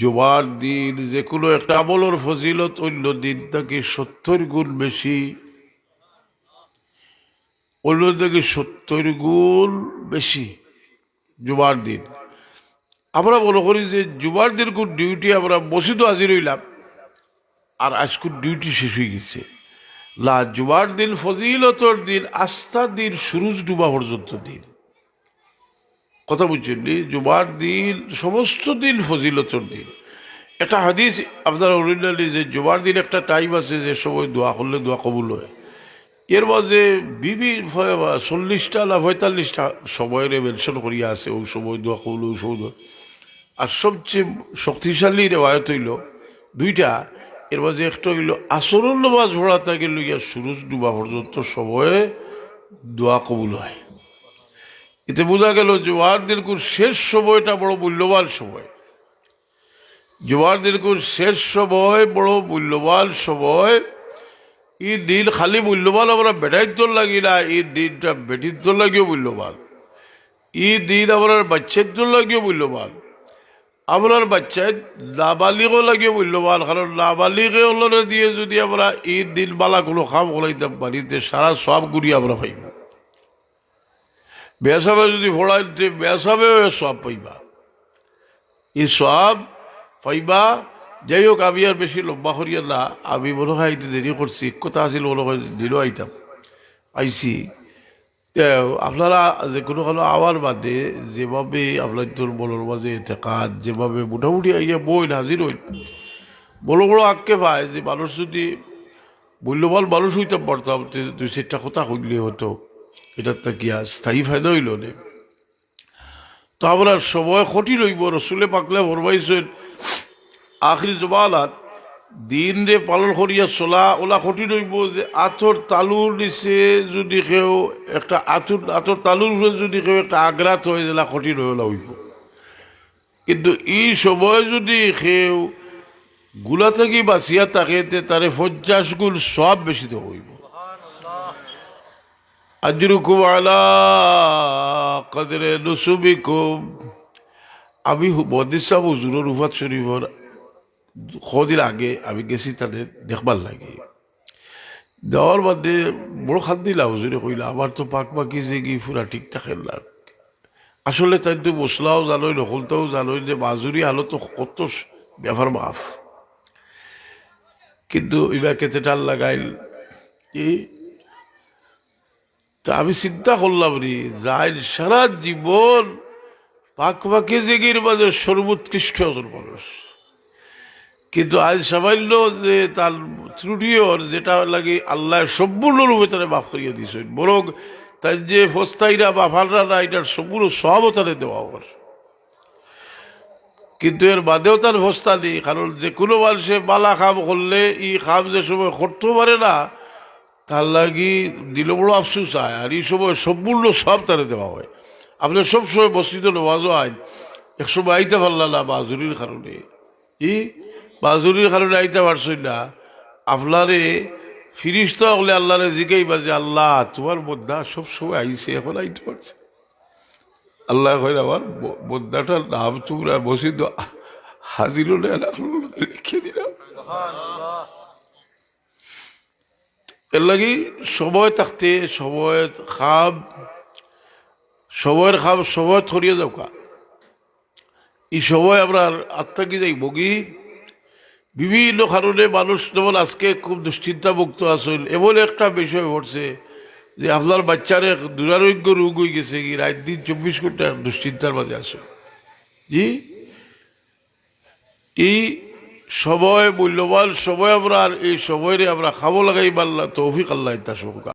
জুমার দিন, যে কোনো একটা আমলের ফজিলত অন্য দিন থেকে সত্তর গুণ বেশি। অন্য থেকে সত্তর গুণ বেশি জুমার দিন। আমরা মনে করি যে জুমার দিন কোন ডিউটি আমরা মসজিদ হাজির হইলাম, আর আজকে ডিউটি শেষ হয়ে গেছে। লা জুমার দিন ফজিলতর দিন আস্থার দিন, সুরুজ ডুবা পর্যন্ত দিন। কথা বুঝছেন জুমার দিন, সমস্ত দিন ফজিলতর দিন। একটা হাদিস আপনারা অরিজিনালি যে জুমার দিন একটা টাইম আছে যে সময় দোয়া করলে দোয়া কবুল হয়। এর মাঝে বিবি চল্লিশটা না পঁয়তাল্লিশটা সময়ের মেনশন করিয়া আছে, ওই সময় দোয়া কবুল, ওই সময়। আর সবচেয়ে শক্তিশালী রেওয়ায়ত হইল দুইটা। এর মাঝে একটা হইল আসরুল নামাজ ভরা থাকে লইয়া সুরজ ডুবা পর্যন্ত সময়ে দোয়া কবুল হয়। এতে বোঝা গেল জোয়ার দিলকুর শেষ সময়টা বড় মূল্যবান সময়। জোয়ার দিলকুর শেষ সময় বড় মূল্যবান সময়। এই দিন খালি মূল্যবান আমরা বেটাইত লাগি না এই দিনটা বেটিত লাগিও মূল্যবান। এই দিন আমরা বাচ্চার লাগিও মূল্যবান। আপনার বাচ্চায় নাবালিগও লাগে মূল্যবান, কারণ হলরে দিয়ে যদি আমরা ঈদ দিন বালা কোনো খাম করাইতাম, বাড়িতে সারা সব গুড়ি আমরা পাইব। বেসাবে যদি ফোড়াইতে বেসাবেও সব পাইবা। এই সব পাইবা, যাই হোক, আমি আর বেশি লম্বা করিয়া না, আমি মনে হয় দেরি করছি কথা আছিল মনে হয় দিনও আইতাম। আইসি আপনারা যে কোনো কোনো আওয়ার বাদে যেভাবে আপনার তোর বলোর মাঝে এতেকাত, যেভাবে মোটামুটি আইয়া বই হাজির হইল বড় বড় আঁককে পায় যে মানুষ যদি মূল্যবান মানুষ হইতাম পারতাম দুই চারটা কথা হইলে হতো। এটার তা কি আর স্থায়ী ফায়দা হইল নে। তো আপনার সময় ক্ষতি রইব, রসুলে পাকলে ফরমাইছেন, আখরি জবানাত দিন রে পালন করিয়া চলা ওলা ক্ষতি রইব যে আঁথর তালুর নিচে যদি কেউ একটা আঁথর আঁথর তালুর যদি কেউ একটা আগ্রাত হয়ে গেলা ক্ষতি রইলা হইব। কিন্তু এই সময় যদি কেউ গুলা থেকে বাঁচিয়া থাকে, তে তারে পঞ্চাশ গুণ সব বেশি হইব। আজরুকুম আলা কাদরে নসুবিকুম আমি মদিসা হুজুরের রুফাত শরীফর কদিন আগে আমি গেছি তাদের দেখবার লাগে। দেওয়ার মধ্যে বড় খান্দিলা হুজুরে কইলা, আমার তো পাক পাকি যে কি পুরা ঠিক থাকে না। আসলে তাই তো মশলাও জানোই, নকলটাও জানোই যে মাজুরি আলো তো কত ব্যাপার মাফ। কিন্তু এবার কেতে টাল লাগাইল, এই তো আমি চিন্তা করলাম রে, যাই সারা জীবন পাক পাকে জেগির মাঝে সর্বোৎকৃষ্ট মানুষ। কিন্তু আজ সামান্য যে তার ত্রুটিওর যেটা লাগে আল্লাহ সম্পূর্ণরূপে তারা মাফ করিয়ে দিয়েছেন। বরং তার যে ফস্তাইরা বা ফালরা না এটার সম্পূর্ণ তারা দেওয়া আমার কিন্তু এর বাদেও তার ফস্তা নেই, কারণ যে কোনো মানুষে বালা খাম করলে ই খাম যে সময় করতে পারে না তার লাগি দিল বড় আফসুস হয় আর এই সময় সম্পূর্ণ সব তারা দেওয়া হয়। আপনার সবসময় মসজিদে নমাজও আইন এক সময় আইতে পারলা না মাজুরির কারণে। ই মাজুরির কারণে আইতে পারছই না। আপনারে ফিরিস্তা হলে আল্লাহরে জিগাইবা যে, আল্লাহ, তোমার বদ্যা সবসময় আইসে এখন আইতে পারছে। আল্লাহ কই আমার বদ্যাটার নাম তোমরা মসজিদ হাজির রেখে দিলাম। এর লাগি সময় থাকতে, সময় খাম সময়ের খাম সময় থরিয়ে যাও কা এই সময় আমরা আত্মাকে যাই বগি বিভিন্ন কারণে মানুষ যেমন আজকে খুব দুশ্চিন্তা মুক্ত আসল এমন একটা বিষয় ঘটছে যে আপনার বাচ্চার দুরারোগ্য রোগ হয়ে গেছে কি, রাত দিন চব্বিশ ঘণ্টা দুশ্চিন্তার মাঝে আসে জি? এই সময় মূল্যবান সময় আমরা এই সময়ে আমরা খাব লাগাই বাল্লা তৌফিক আল্লাহ সবকা